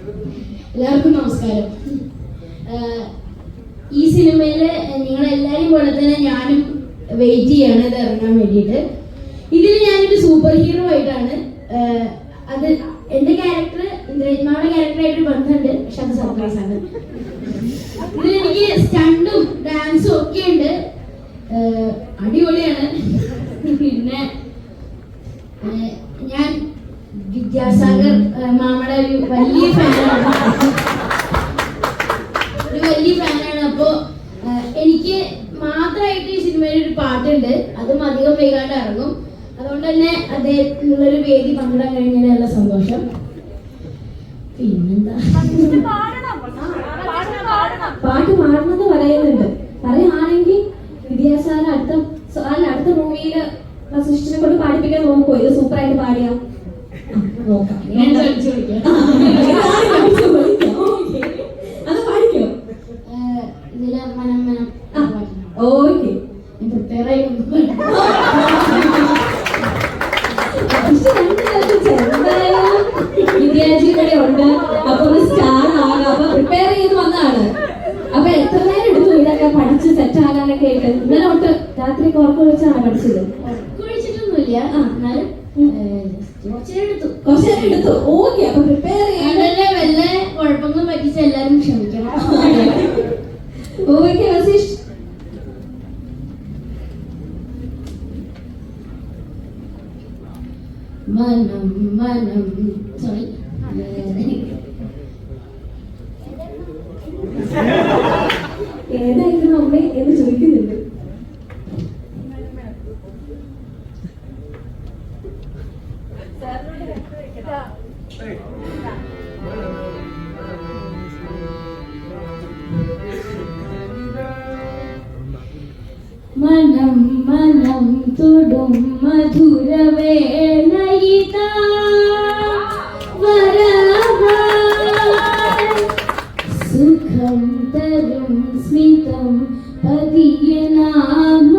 എല്ലാവർക്കും നമസ്കാരം. ഈ സിനിമയിൽ നിങ്ങൾ എല്ലാരും പോലെ തന്നെ ഞാനും വെയിറ്റ് ചെയ്യാണ് ഇത് ഇറങ്ങാൻ വേണ്ടിയിട്ട്. ഇതിൽ ഞാനൊരു സൂപ്പർ ഹീറോ ആയിട്ടാണ്. അത് എന്റെ ക്യാരക്ടർ ഇന്ദ്രജിത്മാരുടെ ക്യാരക്ടറായിട്ട് ബന്ധമുണ്ട് പക്ഷെ അത് സർപ്രൈസ് ആണ്. ഇതിൽ എനിക്ക് സ്റ്റണ്ടും ഡാൻസും ഒക്കെ ഉണ്ട്. അടിപൊളിയാണ്. പിന്നെ ഞാൻ വിദ്യാസാഗർ മാമയുടെ ഒരു വലിയ ഫാനാണ് ഒരു വലിയ ഫാനാണ് അപ്പോ എനിക്ക് മാത്രമായിട്ട് ഈ സിനിമയിൽ ഒരു പാട്ടുണ്ട്. അതും അധികം വൈകാണ്ട് ഇറങ്ങും. അതുകൊണ്ട് തന്നെ അദ്ദേഹത്തിനുള്ളൊരു വേദി പങ്കിടാൻ കഴിഞ്ഞാൽ നല്ല സന്തോഷം. പിന്നെന്താ? പാട്ട് പാടണമെന്ന് പറയുന്നുണ്ട്. പറയുകയാണെങ്കിൽ വിദ്യാസാഗർ അടുത്ത അടുത്ത മൂവിയിൽ വസിഷ്ഠനെ കൊണ്ട് പാടിപ്പിക്കാൻ നോക്കുമോ ഇത് സൂപ്പറായിട്ട് പാടിയാ. നോക്കാം. അത് പാടിക്കോ ഇതിൽ മനം മനം ആ, ഓക്കെ. പ്രിപ്പയർ ആയി ഉണ്ട്. അപ്പൊ സ്റ്റാർ ആകാം. അപ്പൊ പ്രിപ്പയർ ചെയ്ത് വന്നതാണ്. അപ്പൊ എത്ര നേരം എടുത്തു ഇതൊക്കെ പഠിച്ച് സെറ്റ് ആകാനൊക്കെ ആയിട്ട്? ഇന്നലെ തൊട്ട് രാത്രി ഉറക്കം വെച്ചാണ് പഠിച്ചത്? കുഴിച്ചിട്ടൊന്നുമില്ല എന്നാലും ആഹ് കുറച്ച് നേരം എടുത്തു ഓക്കെ അപ്പൊ പ്രിപ്പയർ ചെയ്യാൻ വല്ല കുഴപ്പങ്ങൾ പറ്റിച്ച എല്ലാരും ക്ഷമിക്കണം. ഓക്കെ വസിഷ്. മനം മനം സോറി ഏതായിരുന്നു? അമ്മേ എന്ന് ചോദിക്കുന്നുണ്ട് മനം മനം തൊടും മധുരവേളയിത വരവായി സുഖം തരും സ്മിതം പതിയനാമണിയും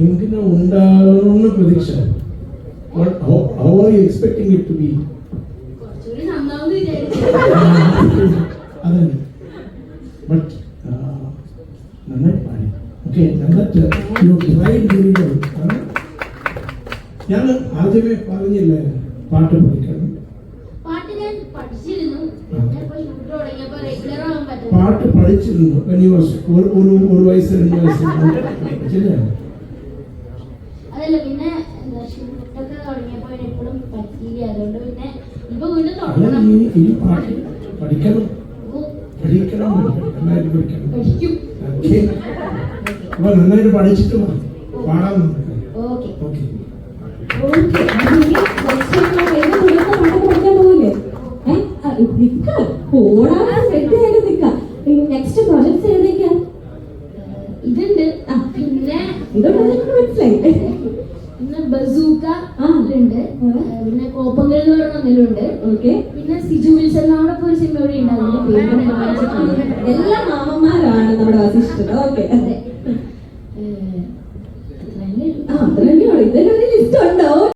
എങ്ങനെ ഉണ്ടാകുമെന്ന് പ്രതീക്ഷ? How are you expecting it to be അതന്നെ. ബട്ട് നന്നായി പാടി. ഓക്കെ ഞാൻ ആദ്യമേ പറഞ്ഞില്ലേ പാട്ട് പഠിക്കണം പാട്ട് ഞാൻ പഠിച്ചിരുന്നു പിന്നെ ഇപ്പൊ ഷൂട്ട് തുടങ്ങിയപ്പോ റെഗുലർ ആവാൻ പറ്റും പാട്ട് പഠിച്ചിരുന്നു when വർഷം ഒരു ഒരു ഒരു വയസ്സ് രണ്ട് വയസ്സ്. അതല്ല പിന്നെ എപ്പോഴും പറ്റിയില്ല. അതുകൊണ്ട് പിന്നെ ഇപ്പൊ വീണ്ടും തുടങ്ങണം. ഈ പാട്ട് പഠിക്കണം. പഠിക്കണം. നന്നായിട്ട് പഠിക്കണം. അപ്പൊ നന്നായിട്ട് പഠിച്ചിട്ട്. പാടാൻ ഓക്കെ. നിക്ക സെറ്റ് ആയിട്ട് നിക്ക നെക്സ്റ്റ് പ്രൊജക്ട്സ് ഏതൊക്കെയാ ഇതുണ്ട് ആ. പിന്നെ ഇതൊക്കെ പിന്നെ ബസൂക്ക ഉണ്ട്. പിന്നെ കോപ്പങ്കൽ എന്ന് പറയുന്ന ഒന്നിലുണ്ട്. ഓക്കെ. പിന്നെ സിജു വിൽസൺ നാളെ ഒരു സിനിമ കൂടി ഉണ്ട്. അതിന്റെ പേര് ഞാൻ എല്ലാ മാമന്മാരാണ് നമ്മുടെ വസിഷ്ഠത ഓക്കെ. ഏഹ്, അത്രയല്ലേ ഉള്ളൂ. ആ ലിസ്റ്റ് ഉണ്ടോ?